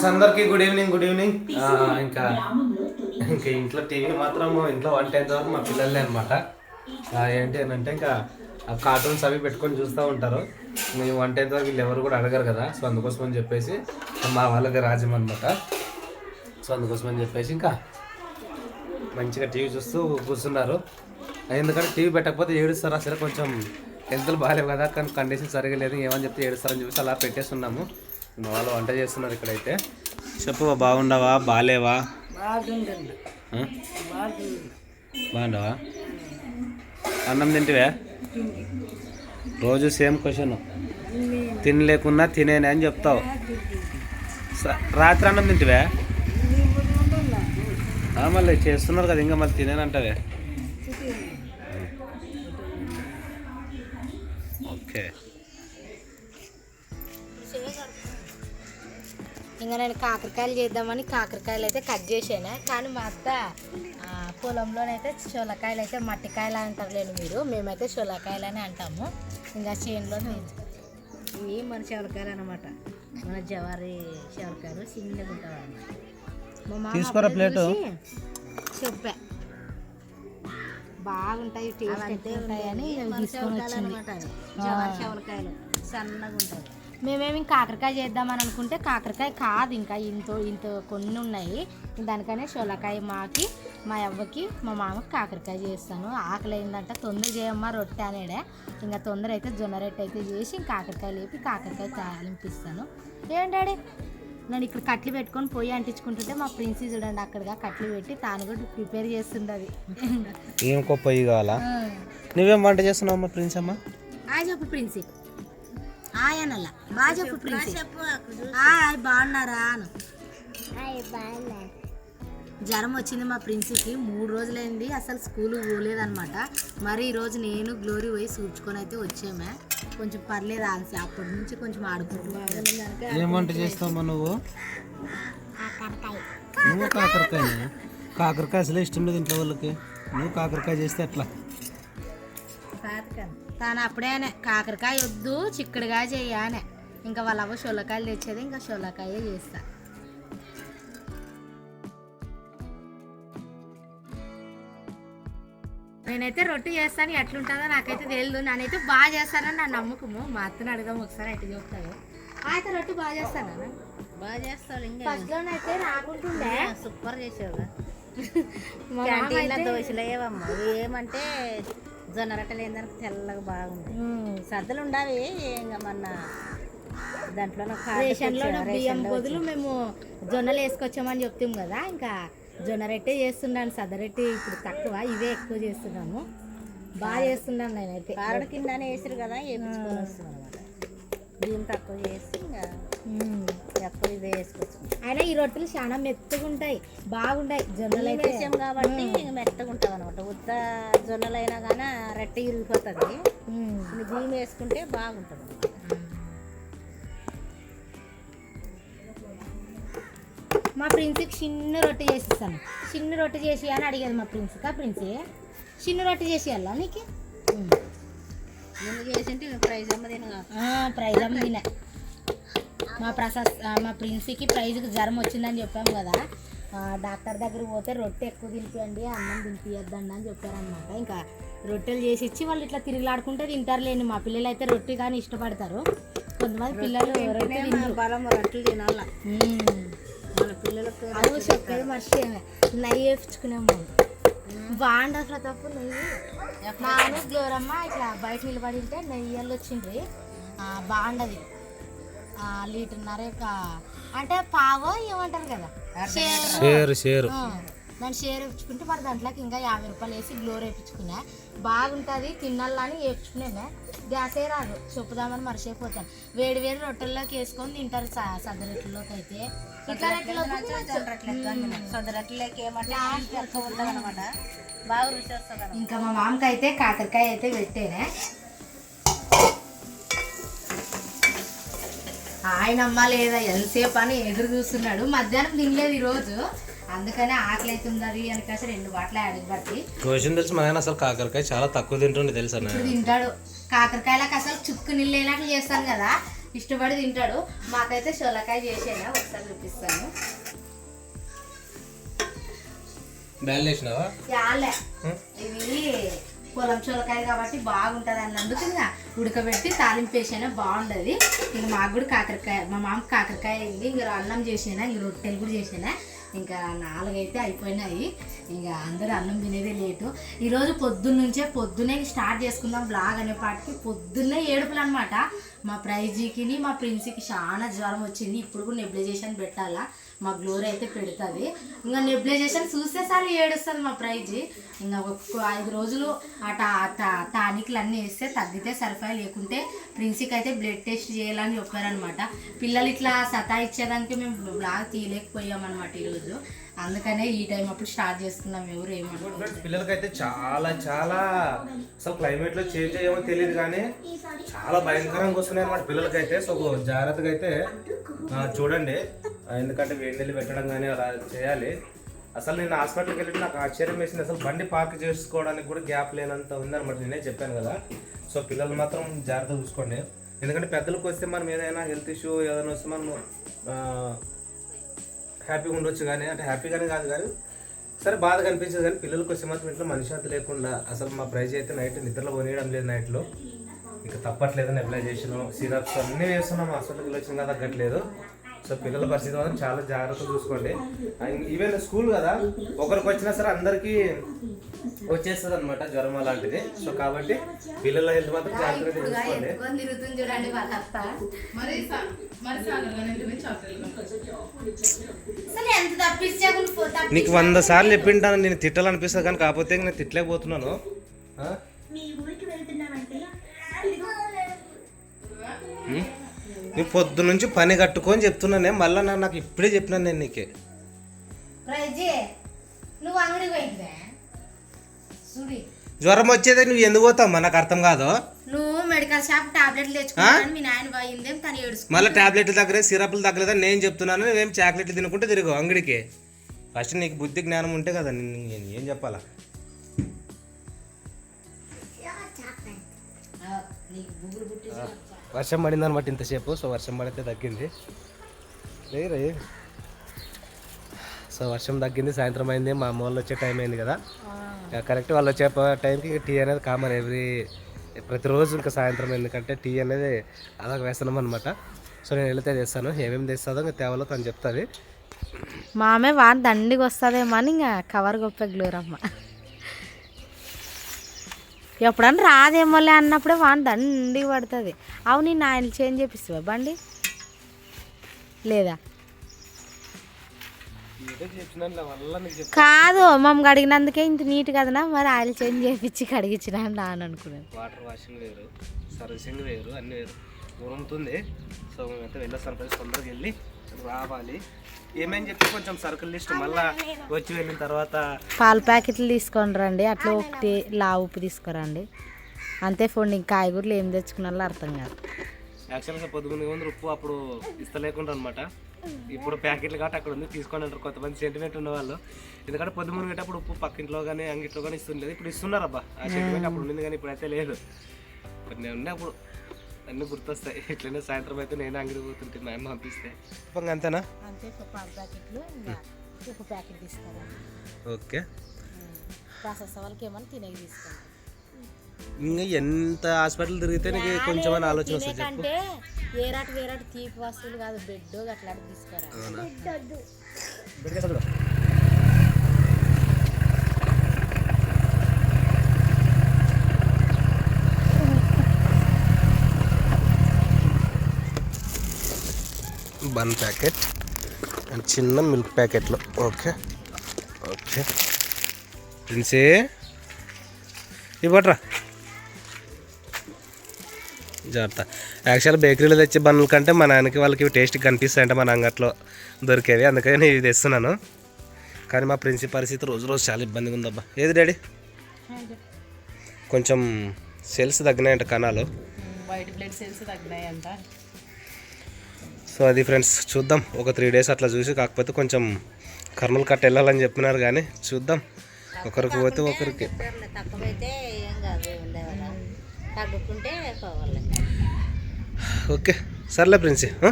Friends అందరికీ good evening good evening ఇంకా ఇంకా ఇంట్లో టీవీ మాత్రం ఇంట్లో వంట అయ్యేంత వరకు మా పిల్లలే అనమాట ఏంటి అని అంటే ఇంకా ఆ కార్టూన్స్ అవి పెట్టుకొని చూస్తూ ఉంటారు. మేము వంట అయ్యేంత వరకు వీళ్ళు ఎవరు కూడా అడగరు కదా. సో అందుకోసం అని చెప్పేసి మా వాళ్ళకి రాజ్యం అనమాట సో అందుకోసం అని చెప్పేసి ఇంకా మంచిగా టీవీ చూస్తూ కూర్చున్నారు. ఎందుకంటే టీవీ పెట్టకపోతే ఏడుస్తారు? అసలు కొంచెం హెల్త్లు బాగాలేవు కదా. కానీ కండిషన్ సరిగా లేదు. ఏమని చెప్తే ఏడుస్తారని చెప్పేసి అలా పెట్టేస్తున్నాము మా వాళ్ళు వంట చేస్తున్నారు ఇక్కడైతే. చెప్పు బాగుండవా? బాగాలేవా ఆ? బాగుండవా? అన్నం తింటివే? రోజు సేమ్ క్వశ్చన్. తినలేకున్నా తినేనే అని చెప్తావు. స- రాత్రి అన్నం తింటివే? మళ్ళీ చేస్తున్నారు కదా ఇంకా మళ్ళీ తినేనంటావే. ఓకే. ఇంకా నేను కాకరకాయలు చేద్దామని కాకరకాయలు అయితే కట్ చేసాను కానీ మా అత్త పొలంలోనైతే చోలకాయలు అయితే మట్టికాయలు అంటారు లేండి మీరు. మేమైతే చోలకాయలు అని అంటాము. ఇంకా చేనులో ఇవి మన చెవలకాయలు అనమాట మన జవారి చెవలకాయలు చిన్నగా ఉంటాయి అన్నమాట తీసుకోరా ప్లేటు. చెప్పా. బాగుంటాయి టేస్ట్ ఎక్కువ ఉంటాయని తీసుకొని వచ్చింది. జవారి చెవలకాయలు సన్నగా ఉంటాయి. మేమేమి కాకరకాయ చేద్దామని అనుకుంటే కాకరకాయ కాదు ఇంకా ఇంత ఇంత కొన్ని ఉన్నాయి. దానికనే సొలకాయ మాకి మా అవ్వకి మా మామకి కాకరకాయ చేస్తాను. ఆకలి అయిందంట తొందర చేయమ్మా రొట్టె అనేడే. ఇంకా తొందర అయితే జొన్న రొట్టె అయితే చేసి ఇంకా కాకరకాయ లేపి కాకరకాయ తాలింపిస్తాను. ఏం డాడీ? నేను ఇక్కడ కట్లు పెట్టుకొని పొయ్యి అంటించుకుంటుంటే మా ప్రిన్సీ చూడండి అక్కడగా కట్లు పెట్టి తాను కూడా ప్రిపేర్ చేస్తుండది ఏం పొయ్యి కావాలా నువ్వేం వంట చేస్తున్నావు అమ్మ ప్రిన్స్ అమ్మ ఆ చెప్పు ప్రిన్సీ. ఆయనల్ల బాగా చెప్పు ప్రిన్సీ. హాయ్ బాగున్నారా అను. జ్వరం వచ్చింది మా ప్రిన్సీకి. మూడు రోజులైంది. అసలు స్కూల్ పోలేదన్నమాట. మరి ఈరోజు నేను గ్లోరీ పోయి చూడ్చుకొని అయితే వచ్చామే. కొంచెం పర్లేదు ఆన్సి. అప్పటి నుంచి కొంచెం ఆడుకుంటున్నాను చేస్తావమ్మా నువ్వు? నువ్వు కాకరకాయ? కాకరకాయ అసలే ఇష్టం లేదు ఇంట్లో వాళ్ళకి. నువ్వు కాకరకాయ చేస్తే ఎట్లా? తాను అప్పుడేనే కాకరకాయ వద్దు చిక్కుడుగా చెయ్యానే ఇంకా వాళ్ళ అవ్వ షొల్లకాయలు తెచ్చేది ఇంకా షొల్లకాయ చేస్తా. నేనైతే రొట్టె చేస్తాను ఎట్లుంటుందో నాకైతే తెలియదు నేనైతే బాగా చేస్తానని నా నమ్మకము. మా అత్తని అడగదాం ఒకసారి అయితే చెప్తాను అయితే రొట్టె బాగా చేస్తాను? బాగా చేస్తారు ఇంకా రాకుంటుండే సూపర్ చేసావు దోశలు ఏమంటే జొన్న రొట్టెలు ఏందానికి తెల్లగా బాగుంది. సద్దలు ఉండాలి ఇంకా మన దాంట్లో రేషన్లో బియ్యం బదులు మేము జొన్నలు వేసుకొచ్చామని చెప్తాం కదా ఇంకా జొన్న రొట్టె చేస్తున్నాను సదరొట్టె ఇప్పుడు తక్కువ ఇవే ఎక్కువ చేస్తున్నాము. బాగా చేస్తున్నాను నేనైతే. కారడు కిందనే వేసారు కదా అనమాట బియ్యం తక్కువ చేసి ఇంకా ఇవే వేసుకొచ్చుకుంటాం అయినా ఈ రొట్టెలు చాలా మెత్తగా ఉంటాయి బాగుంటాయి జొన్నలు అయితే. వేసాం కాబట్టి ఇంక మెత్తగా ఉంటుంది అనమాట ఉత్త జొన్నలు అయినా కానీ రొట్టె ఇరిగిపోతుంది. ఇది బియ్యం వేసుకుంటే బాగుంటుంది అనమాట మా ప్రిన్స్కి చిన్న రొట్టె చేసిస్తాను. చిన్న రొట్టె చేసి అని అడిగేది మా ప్రిన్స్కి. ఆ ప్రిన్సీ చిన్న రొట్టె చేసి వెళ్ళా నీకు ప్రైజ్ అమ్మ తిన. మా ప్రసాద్ మా ప్రిన్సీకి ప్రైజ్కి జ్వరం వచ్చిందని చెప్పాం కదా. డాక్టర్ దగ్గర పోతే రొట్టె ఎక్కువ తినిపియండి అన్నం తినిపియద్దండి అని చెప్పారనమాట ఇంకా రొట్టెలు చేసి ఇచ్చి వాళ్ళు ఇట్లా తిరిగిలాడుకుంటే తింటారు లేండి మా పిల్లలు అయితే రొట్టె కానీ ఇష్టపడతారు. కొంతమంది పిల్లలు రొట్టె బలం రొట్టెలు తినాల. మన పిల్లలకు అవు చెప్పేది మర్చిపోయాను. నెయ్యి మనం బాగుండదు ప్రతాప్ నెయ్యి నాను గ్లోరమ్మ ఇట్లా బయట నిలబడి ఉంటే నెయ్యి వచ్చిండ్రి. ఆ, బాగుండదు. ఆ, లీటర్న్నర అంటే పావో ఏమంటారు కదా? షేరు షేరు. దాన్ని షేర్ వేపించుకుంటే మరి దాంట్లోకి ఇంకా యాభై రూపాయలు వేసి గ్లోర్ వేయించుకున్నా బాగుంటుంది తినాలని వేపించుకునే గ్యాసే రాదు. చెప్పుదామని మర్చిపోతాను. వేడి వేడి రొట్టెల్లోకి వేసుకొని తింటారు స- సద్ద రొట్టెల్లోకి అయితే ఇంకా మా మామకి అయితే కాకరకాయ అయితే పెట్టేనే. ఆయన అమ్మ లేదా ఎంతసేపు అని ఎదురు చూస్తున్నాడు. మధ్యాహ్నం తినలేదు ఈరోజు. అందుకనే ఆకలి అవుతుందని అనికాసి రెండు బాటలు అడిగి పట్టి క్వశ్చన్ తెలిసి? మా నాయన అసలు కాకరకాయ చాలా తక్కువ తింటుండే తెలుసా తింటాడు. కాకరకాయలకు అసలు చుక్కు నీళ్ళు లేనట్లు చేస్తాను కదా. ఇష్టపడి తింటాడు. మాకైతే సొలకాయ చేసేనా? ఒకసారి చూపిస్తాను. చాలే ఇది పొలం చొలకాయ కాబట్టి బాగుంటుంది అన్నందుకు ఇంకా ఉడకబెట్టి తాలింపు వేసినా? బాగుండదు. ఇంక మాకు కూడా కాకరకాయ మా మామ కాకరకాయ అయింది. ఇంక అన్నం చేసినా? ఇంక రొట్టెలు కూడా చేసినా? ఇంకా నాలుగైతే అయిపోయినాయి. ఇంకా అందరూ అన్నం తినేదే లేటు. ఈరోజు పొద్దున్న నుంచే పొద్దునే స్టార్ట్ చేసుకుందాం బ్లాగ్ అనే పాటికి. పొద్దున్నే ఏడుపులు అనమాట మా ప్రైజీకి మా ప్రిన్సీకి చాలా జ్వరం వచ్చింది. ఇప్పుడు కూడా నెబ్లైజేషన్ పెట్టాలా? మా గ్లోరీ అయితే పెడుతుంది. ఇంకా నెబ్లైజేషన్ చూస్తే ఏడుస్తుంది మా ప్రైజ్. ఇంకా ఒక్క ఐదు రోజులు ఆ టా టానిక్లు అన్నీ వేస్తే తగ్గితే సరిపోయి. లేకుంటే ప్రిన్సీకి అయితే బ్లడ్ టెస్ట్ చేయాలని చెప్పారనమాట పిల్లలు ఇట్లా సతా ఇచ్చేదానికి మేము బ్లాగ్ తీయలేకపోయామన్నమాట ఈరోజు. అందుకనే ఈ టైం అప్పుడు స్టార్ట్ చేసుకున్నాం ఎవరు ఏమనుకోరు పిల్లలకైతే చాలా చాలా అసలు క్లైమేట్లో చేంజ్ అయ్యేమో తెలియదు కానీ చాలా భయంకరంగా వస్తున్నాయి అన్నమాట పిల్లలకైతే. సో జాగ్రత్తగా అయితే చూడండి. ఎందుకంటే వేడి నీళ్ళు పెట్టడం కానీ అలా చేయాలి. అసలు నేను హాస్పిటల్కి వెళ్ళి నాకు ఆశ్చర్యం వేసింది. అసలు బండి పార్క్ చేసుకోవడానికి కూడా గ్యాప్ లేనంత ఉందన్నమాట నేనే చెప్పాను కదా. సో పిల్లలు మాత్రం జాగ్రత్త చూసుకోండి. ఎందుకంటే పెద్దలకు వస్తే మనం ఏదైనా హెల్త్ ఇష్యూ ఏదైనా వస్తే మనం హ్యాపీగా ఉండొచ్చు కానీ అంటే హ్యాపీగానే కాదు కానీ సరే బాధ కనిపించదు కానీ పిల్లలకి వచ్చే మాత్రం ఇంట్లో మనశ్శాంతి లేకుండా అసలు మా ప్రైజ్ అయితే నైట్ నిద్రలో పోనీయడం లేదు నైట్లో. ఇక తప్పట్లేదు చేసినాం. సిరప్స్ అన్నీ వేస్తున్నాం. హాస్పిటల్కి వచ్చిన కదా తగ్గట్లేదు. సో పిల్లల పరిస్థితి మాత్రం చాలా జాగ్రత్త చూసుకోండి. ఈవెన్ స్కూల్ కదా ఒకరికి వచ్చినా సరే అందరికీ వచ్చేస్తుంది అనమాట జ్వరం అలాంటిది. సో కాబట్టి పిల్లల హెల్త్ మాత్రం జాగ్రత్తగా చూసుకోండి. నీకు వంద సార్లు చెప్పింటాను నేను తిట్టాలనిపిస్తుంది కానీ కాకపోతే నేను తిట్టలేకపోతున్నాను. ఆ? ఉం? నీ పొద్దు నుంచి పని కట్టుకొని చెప్తున్నానే మళ్ళీ నాకు నాకు ఇప్పుడే చెప్పినాను నేను నీకే. జ్వరం వచ్చేది నువ్వు ఎందుకు పోతావు? నాకు అర్థం కాదు. నువ్వు మెడికల్ షాప్ టాబ్లెట్లు తెచ్చుకున్నాను మీ నాయన పోయిందేం తను ఏడుచుకో మళ్ళీ టాబ్లెట్లు తగ్గలేదు సిరప్లు తగ్గలేదని నేను చెప్తున్నాను నువ్వేం చాక్లెట్లు తినుకుంటే తిరుగు అంగడికి. ఫస్ట్ నీకు బుద్ధి జ్ఞానం ఉంటే కదా నేను ఏం చెప్పాలా? నీకు వర్షం పడింది అనమాట ఇంతసేపు సో వర్షం పడితే తగ్గింది. రే రే. సో వర్షం తగ్గింది సాయంత్రం అయింది మా అమ్మ వాళ్ళు వచ్చే టైం అయింది కదా. కరెక్ట్ వాళ్ళు వచ్చే టైంకి టీ అనేది కామన్ ఎవ్రీ ప్రతిరోజు ఇంకా సాయంత్రం ఎందుకంటే టీ అనేది అలాగ వేస్తున్నాం అనమాట సో నేను వెళితే తెస్తాను. ఏమేమి తెస్తుందో ఇంకా తేవాలో తను చెప్తుంది. మామే వాన్ దండికి వస్తుందేమో అని ఇంకా కవర్ గొప్ప గ్లోరమ్మ ఎప్పుడన్నా రాదేమోలే అన్నప్పుడే వాన్ దండికి పడుతుంది. అవును నేను ఆయన చేంజ్ చేపిస్తావా బండి? లేదా? కాదు మమ్మల్ని అడిగినందుకే ఇంత నీట్ కదనా? మరి ఆయిల్ చేంజ్ చేపించి కడిగించిన అని అనుకున్నాను వాటర్ వాషింగ్ వేరు సర్వీసింగ్ వేరు అన్ని వేరు. సో మేమైతే వెళ్ళొస్తాను తొందరగా వెళ్ళి రావాలి. ఏమేం చెప్పి కొంచెం సర్కిల్ లిస్ట్ మళ్ళా వచ్చి వెళ్ళిన తర్వాత పాల ప్యాకెట్లు తీసుకొని రండి. అట్లా ఒకటి లా ఉప్పు తీసుకురండి. అంతే ఫోన్ ఇంకా కాయగూరలు ఏం తెచ్చుకున్నారో అర్థం కాదు. యాక్చువల్గా పొద్దుగుని ఉంది ఉప్పు అప్పుడు ఇస్తలేకుండా అనమాట ఇప్పుడు ప్యాకెట్లు కాబట్టి అక్కడ ఉంది. తీసుకోండి అంటారు కొంతమంది సెంటిమెంట్ ఉన్నవాళ్ళు. ఎందుకంటే పొద్దు మునిగేటప్పుడు ఉప్పు పక్కింట్లో కానీ అంగిట్లో కానీ ఇస్తుండేది ఇప్పుడు ఇస్తున్నారు అబ్బా ఆ సెంటిమెంట్ అప్పుడు ఉంది కానీ ఇప్పుడైతే లేదు. మరి నేను ఉన్నప్పుడు అన్నీ గుర్తొస్తాయి. ఇట్లనే సాయంత్రం అయితే నేను అంగడి పోతుంటే మా అమ్మ పంపిస్తే అంతేనా? అంతే ప్యాకెట్లు ఇంకా ఉప్పు ప్యాకెట్ తీసుకురండి ఓకే. ప్రాసెస్ వాళ్ళకి ఏమన్నా తినేవి ఇంకా ఎంత హాస్పిటల్ తిరిగితే నీకు కొంచెం అని ఆలోచన వస్తుంది చెప్పు. అంటే వేరాటి వేరాటి తీపి వస్తువులు కాదు బెడ్ అట్లాంటి తీసుకురా బన్ ప్యాకెట్ అండ్ చిన్న మిల్క్ ప్యాకెట్లు ఓకే ఓకే ప్రిన్సే ఇవ్వట్రా జాగ్రత్త యాక్చువల్ బేకరీలో తెచ్చే బన్నుల కంటే మా నాన్నకి వాళ్ళకి టేస్ట్ కనిపిస్తాయంట మన అంగట్లో దొరికేవి. అందుకని నేను ఇవి తెస్తున్నాను. కానీ మా ప్రిన్సి పరిస్థితి రోజు రోజు చాలా ఇబ్బందిగా ఉందబ్బా. ఏది డాడీ? కొంచెం సెల్స్ తగ్గినాయంట కణాలు. వైట్ బ్లడ్ సెల్స్ తగ్గినాయంట. సో అది ఫ్రెండ్స్ చూద్దాం. ఒక త్రీ డేస్ అట్లా చూసి కాకపోతే కొంచెం కర్నూలు కట్ట వెళ్ళాలని చెప్పినారు కానీ చూద్దాం. ఒకరికి పోతే ఒకరికి. ఓకే. సర్లే ప్రిన్సి ఆ?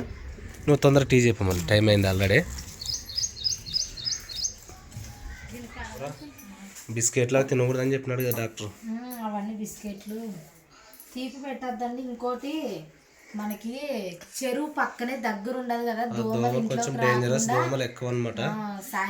నువ్వు తొందర టీ చెప్పమని టైం అయింది ఆల్రెడీ. బిస్కెట్లు తినకూడదని చెప్పినాడు కదా డాక్టర్. అవన్నీ బిస్కెట్లు. తీపి పెట్టద్దండి ఇంకోటి. మనకి చెరువు పక్కనే దగ్గర ఉండదు కదా దోమలు కొంచెం డేంజరస్ దోమలు ఎక్కువ అనమాట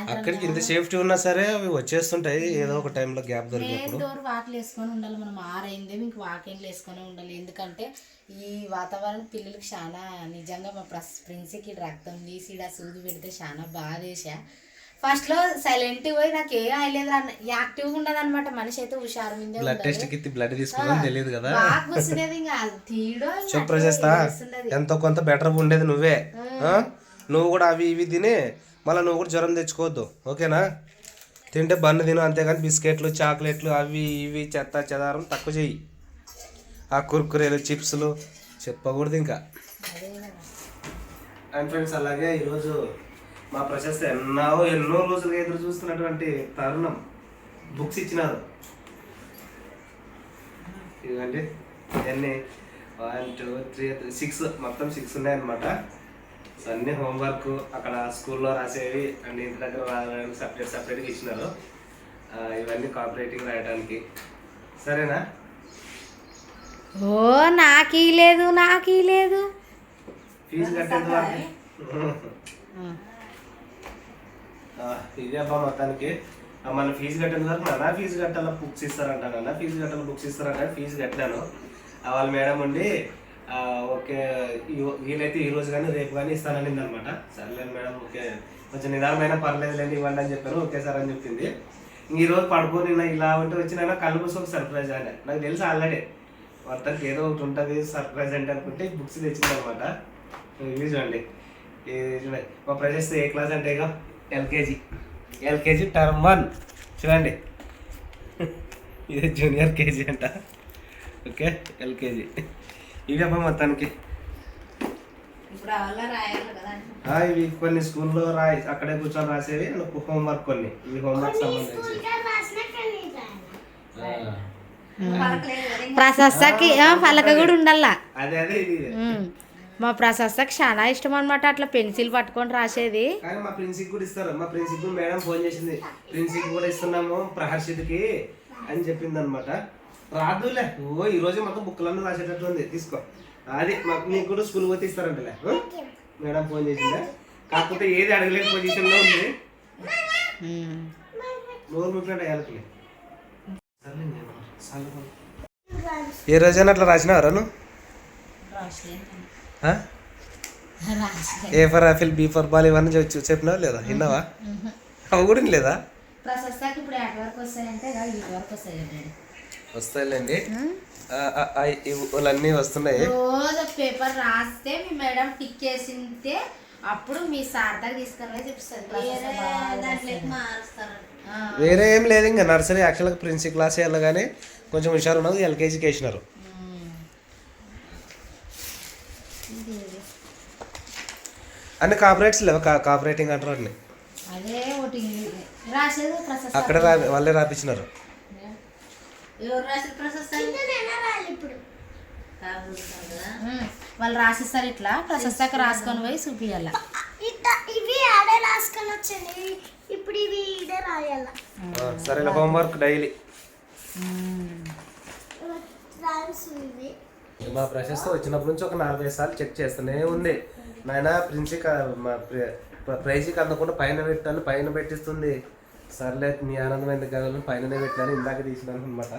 అక్కడికి ఇంత సేఫ్టీ ఉన్నా సరే అవి వచ్చేస్తుంటాయి ఏదో ఒక టైంలో గ్యాప్ దొరికినప్పుడు. డోర్ వాకిలు వేసుకొని ఉండాలి మనం ఆరైందే మీకు వాకింగ్లు వేసుకొని ఉండాలి. ఎందుకంటే ఈ వాతావరణం పిల్లలకి చాలా నిజంగా మా ప్రిన్సీకి రక్తం తీసి సూది పెడితే చాలా బాధేసా ఫస్ట్లో సైలెంట్ పోయి నాకు ఏ అయ్యలేదు అన్న యాక్టివ్గా ఉండదు అనమాట మనిషి అయితే హుషారు బ్లడ్ టెస్ట్కి బ్లడ్ తీసుకుందని తెలియదు కదా. బాగా ఇంకా. తీయడం ఎంతో కొంత బెటర్ ఉండేది నువ్వే? నువ్వు కూడా అవి ఇవి తిని మళ్ళీ నువ్వు కూడా జ్వరం తెచ్చుకోవద్దు. ఓకేనా? తింటే బన్ను తిను అంతేగాని బిస్కెట్లు చాక్లెట్లు అవి ఇవి చెత్త చెదారం తక్కువ చెయ్యి. ఆ కుర్కురేలు చిప్స్లు చెప్పకూడదు ఇంకా. అండ్ ఫ్రెండ్స్ అలాగే ఈరోజు మా ప్రశస్త ఎన్నో ఎన్నో రోజులుగా ఎదురు చూస్తున్నటువంటి తరుణం. బుక్స్ ఇచ్చినారు. ఇదిగోండి. ఎన్ని? వన్ టూ త్రీ సిక్స్ మొత్తం సిక్స్ ఉన్నాయన్నమాట. సో అన్ని హోంవర్క్ అక్కడ స్కూల్లో రాసేవి అండ్ ఇంటి దగ్గర రాయడానికి సపరేట్ సపరేట్గా ఇచ్చినారు. ఇవన్నీ కాపరేటింగ్ రాయడానికి సరేనా? ఓ నాకీ లేదు నాకీ లేదు. ఫీజు కట్టేంత వరకు? ఇదే అబ్బా మొత్తానికి. మన ఫీజు కట్టిన వరకు నాన్న ఫీజు కట్టాల? బుక్స్ ఇస్తారంట నాన్న. ఫీజు కట్టాల? బుక్స్ ఇస్తారంట ఫీజు కట్టాను. వాళ్ళ మేడం ఉండి ఓకే వీలైతే ఈ రోజు కానీ రేపు కానీ ఇస్తాననింది అనమాట సర్లేదు మేడం ఓకే. కొంచెం నిదానమైన పర్లేదులేండి ఇవ్వండి అని చెప్పాను. ఓకే సార్ అని చెప్పింది. ఈరోజు ఈ రోజు పడుకొని ఇలా ఉంటే వచ్చిన కళ్ళు ఒక సర్ప్రైజ్ అని నాకు తెలుసు ఆల్రెడీ మొత్తానికి ఏదో ఒకటి ఉంటుంది సర్ప్రైజ్ అంటే అనుకుంటే బుక్స్ తెచ్చింది అనమాట ఇవి ఇది చూడండి. మా ప్రజెస్ ఏ క్లాస్ అంటే ఇక ఎల్కేజీ. LKG term one. చూడండి. ఇది జూనియర్ కేజీ అంట. Okay LKG. ఇవి అబ్బా మొత్తానికి. ఇప్పుడు అలా రాయాలి కదా. ఆ, ఇవి కొన్ని స్కూల్లో రాయి అక్కడే కూర్చొని రాసేవి హోంవర్క్ కొన్ని. ఇవి హోంవర్క్ సంబంధించి. ప్రశస్తకి పలక కూడా ఉండాలా? అదే అదే ఇది. మా ప్రశస్తకి చాలా ఇష్టం అనమాట అట్లా పెన్సిల్ పట్టుకొని రాసేది. కానీ మా ప్రిన్సికి కూడా ఇస్తారు. మా ప్రిన్సికి మేడం ఫోన్ చేసింది. ప్రిన్సికి కూడా ఇస్తున్నాము ప్రహర్షిత్కి అని చెప్పింది అనమాట రాదులే. ఓ ఈ రోజు మొత్తం బుక్లన్నీ రాసేటట్టు ఉంది. తీసుకో. అది మాకు నీకు కూడా స్కూల్ పోతే ఇస్తారంటలే? మేడం ఫోన్ చేసిందా? కాకపోతే ఏది అడగలేని పొజిషన్లో ఉంది. నోరు ముట్టినట్టు ఏ రోజైనా అట్లా రాసినావరా నువ్వు? A for apple B for ball ఇవన్నీ చూ- చెప్పినావా లేదా? విన్నావా? అవి కూడా లేదా ప్రశస్తకి ఇప్పుడు ఎట్ వరకు వస్తాయంటే ఇటు వరకు వస్తాయి డాడీ. వస్తాయిలేండి. వాళ్ళన్నీ వస్తున్నాయి. రోజు పేపర్ రాస్తే మీ మేడం టిక్ చేసింటే అప్పుడు మీ సార్ దగ్గర తీసుకొని వేరే దాంట్లోకి మారుస్తారంట వేరే ఏం లేదు ఇంకా నర్సరీ యాక్చువల్గా ప్రిన్సీ క్లాస్ వెళ్ళగానే కొంచెం హుషారు ఉన్నది ఎల్కేజీకి వేసినారు. అన్ని కాపరేట్స్ లేవా? కాపరేటింగ్ అంటారు అన్ని. అక్కడే రా వాళ్ళే రాపించినారు. వాళ్ళు రాసిస్తారు ఇట్లా ప్రశస్తకి రాసుకొని పోయి చూపియాల. ఇట్లా ఇవి ఆడే రాసుకొని వచ్చాను ఇప్పుడు ఇవి ఈడే రాయాల. ఆ, సరేలే హోంవర్క్ డైలీ మా ప్రశస్త వచ్చినప్పటి నుంచి ఒక నాలుగైదు సార్లు చెక్ చేస్తూనే ఉంది. నాయన ప్రిన్సీ మా ప్రైజ్కి ప్రైజీకి అందకుండా పైన పెట్టాను పైన పెట్టిస్తుంది. సర్లే మీ ఆనందం ఎందుకు కాదని పైననే పెట్టాను ఇందాక తీసినాను అనమాట